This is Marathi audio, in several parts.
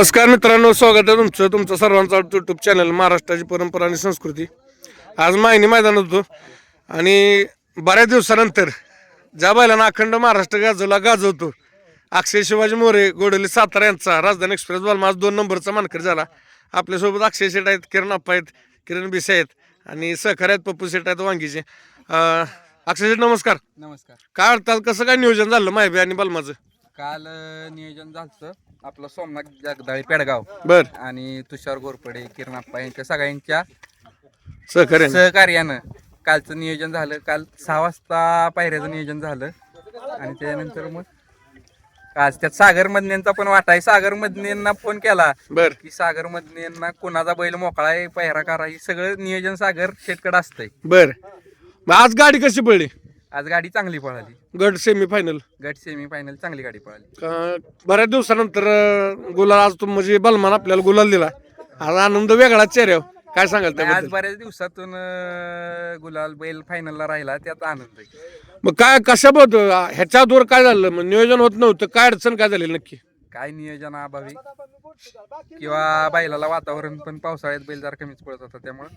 नमस्कार मित्रांनो स्वागत आहे तुमचं. तुमचं सर्वांचं युट्यूब चॅनल महाराष्ट्राची परंपरा आणि संस्कृती. आज माहिनी मैदानात होतो. आणि बऱ्याच दिवसानंतर ज्या बैलांना अखंड महाराष्ट्र गाजवला गाजवतो अक्षय शिवाजी मोरे गोडली सातारा यांचा राजधानी एक्सप्रेस बॉल आज दोन नंबरचा मानकर झाला. आपल्यासोबत अक्षय शेट आहेत किरण अप्पा आहेत किरण बिसे आहेत आणि सहकारी आहेत पप्पू शेट आहेत वांगीचे. अक्षय शेट नमस्कार. नमस्कार. काय वाटतं कसं काय नियोजन झालं माहिती आणि बलमाचं? काल अं, नियोजन झालं आपलं सोमनाथ जगदाळे पेडगाव. बर. आणि तुषार घोरपडे किरण आप्पा यांच्या सगळ्यांच्या सहकार्य सहकार्यानं कालचं नियोजन झालं. काल सहा वाजता पायऱ्याचं नियोजन झालं. आणि त्यानंतर मग आज त्यात सागर मदनेंचा पण वाटा आहे. सागर मदनेंना फोन केला बर. की सागर मदनेंना कोणाचा बैल मोकळा आहे पायरा करा हे सगळं नियोजन सागर शेटकडे असतंय. बर. मग आज गाडी कशी पडली? आज गाडी चांगली पळाली. गट सेमी फायनल गट सेमी फायनल चांगली गाडी पळाली. बऱ्याच दिवसानंतर अं, गुलाल आज तुम म्हणजे बलमान आपल्याला गुलाल दिला. आज आनंद वेगळाच चेहऱ्यावर. काय सांगाल नाही, आज त्याबद्दल? बऱ्याच दिवसातून अं, गुलाल बैल फायनलला राहिला त्यात आनंद आहे. मग काय कशा बघ ह्याच्या दूर काय झालं? मग नियोजन होत नव्हतं काय अडचण काय झाली नक्की? काय नियोजन अभावी? किंवा बैलाला वातावरण पण पावसाळ्यात बैल जरा कमीच पडत होता त्यामुळे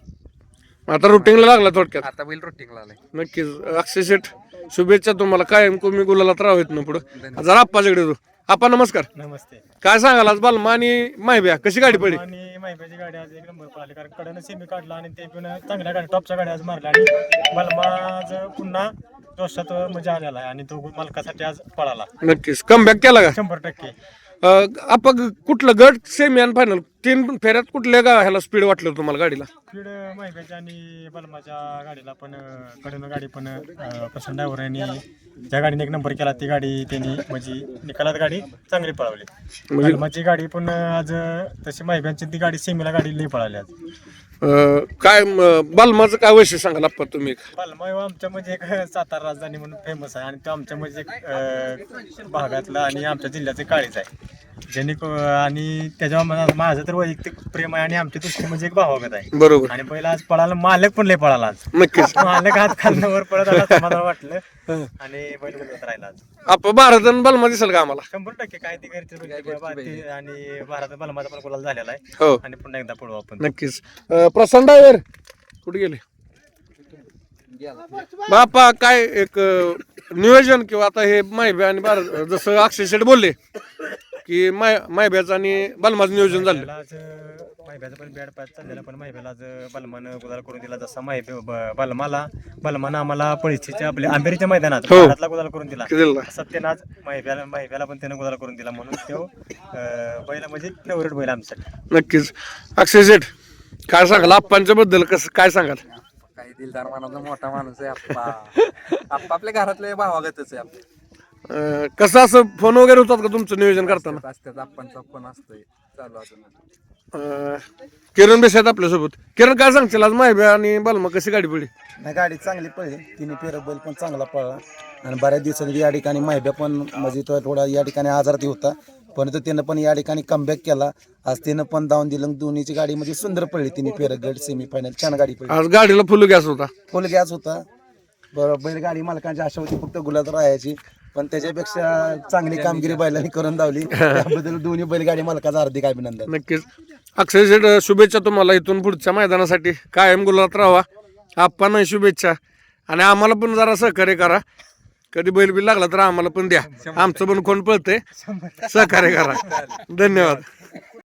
आता रुटीनला लागला थोडक्यात. आता बैल रोटिंगला आलाय. नक्कीच. अक्षय शेठ शुभेच्छा तुम्हाला. कायम तुम्ही गुलालात राहत ना पुढं. जरा आप्पाच्याकडे येतो. आप्पा नमस्कार. नमस्ते. काय सांगाल आज? बालमा आणि माहिब्या कशी गाडी पडली? आणि माहिती गाडी आज एक नंबर पळाली कारण कडनं सेमी काढला आणि ते पण चांगल्या गाडी टॉपच्या गाडी आज मारल्या. आणि बलमा आज पुन्हा जोशात म्हणजे आलेला आहे आणि तो मालकासाठी आज पळाला. नक्कीच. कमबॅक केला का? शंभर टक्के. अं, आपा कुठलं? गट सेमी आणि फायनल तीन फेऱ्यात कुठल्या गा ह्याला स्पीड वाटलं तुम्हाला गाडीला? स्पीड माहितीच्या आणि बलमाच्या गाडीला पण कडनं गाडी पण प्रसन्न ड्रायव्हर यांनी ज्या गाडीने एक नंबर केला ती गाडी त्यांनी म्हणजे निकालात गाडी चांगली पळवली. म्हणजे बलमाची गाडी पण आज तशी माहिती ती गाडी सेमीला गाडी लई पळाली आज. अं, काय म- बालमाचं काय वैशिष्ट्य सांगाल आप्पा तुम्ही? पालमा हो, आमच्या म्हणजे एक सातारा राजधानी म्हणून फेमस आहे आणि तो आमच्या म्हणजे एक अं, भागातला आणि आमच्या जिल्ह्याचे काळीच आहे. ज्यांनी क- आणि त्याच्यावर मला- माझं तर वैयक्तिक प्रेम आहे आणि आमच्या दृष्टी म्हणजे एक भावागत आहे. बरोबर. आणि पहिला आज पळाला मालक पण लय पळाला आज. नक्कीच. मालक हात खालण्यावर पळत आला समाधान वाटलं. आणि बैल बोलत राहिला आज. आप भारत आणि बालमा दिसेल का आम्हाला? शंभर टक्के काय ते घरचे बाबा ते आणि भारत बलमाचा पण गुलाल झालेला आहे. हो. आणि पुन्हा एकदा पळू आपण. नक्कीच. अं, प्रशांत ड्रायव्हर कुठे गेले? बापा काय एक अं, नियोजन किंवा आता हे मायब्या आणि भारत जसं अक्षय शेठ बोलले की माय मायब्याचं आणि बालमाचं नियोजन झालं. त्याला आज माहिब्याचा पण बॅड पॅच चाललेला पण माहिब्याला आज बलमानं गुलाल करून दिला जसा माहिबे बलमाला. बलमानं आम्हाला पळशीच्या आपल्या आंबेरीच्या मैदानात हो. भारतला गुलाल करून दिला. दिलं सत्यन आज माहिब्याला माहिब्याला पण त्यानं गुलाल करून दिला म्हणून तो बैल म्हणजे फेवरेट बैल आमच्यासाठी नक्कीच. अक्षय शेठ काय सांगाल? आप्पांच्या बद्दल कसं काय सांगाल? काही दिलदार मानाचा मोठा माणूस आहे आप्पा आप्पा आपल्या घरातले भावागतच आहे आपले. अं, कसं असं फोन वगैरे होतात का तुमचं नियोजन करताना? असतात आप्पांचा फोन असतोय. चालू अजून. अं, किरण बेस आहेत आपल्यासोबत. किरण काय सांगशील? आज मायब्या आणि बालमा कशी गाडी पडली? नाही गाडी चांगली पळली तिने पेर बैल पण चांगला पळला. आणि बऱ्याच दिवसांनी या ठिकाणी माहिब्या पण म्हणजे तो थोडा या ठिकाणी आजारात होता. परंतु त्यानं पण या ठिकाणी कमबॅक केला. आज त्यानं पण धावून दिलं दोन्हीची गाडी म्हणजे सुंदर पडली. तिने पेर गट सेमी फायनल छान गाडी पडली. आज गाडीला फुल गॅस होता. फुल गॅस होता. बरोबर बैलगाडी मालकांची आशा होती फक्त गुलात राहायची पण त्याच्यापेक्षा चांगली कामगिरी बैलांनी करून धावली त्याबद्दल दोन्ही बैलगाडी मालकाचा हार्दिक अभिनंदन. नक्कीच. अक्षय शेठ शुभेच्छा तुम्हाला इथून पुढच्या मैदानासाठी. कायम गुलात राहा आप्पा शुभेच्छा. आणि आम्हाला पण जरा सहकार्य करा. कधी बैल बिल लागला तर आम्हाला पण द्या. आमचं पण कोण पळतंय? सहकार्य करा. धन्यवाद.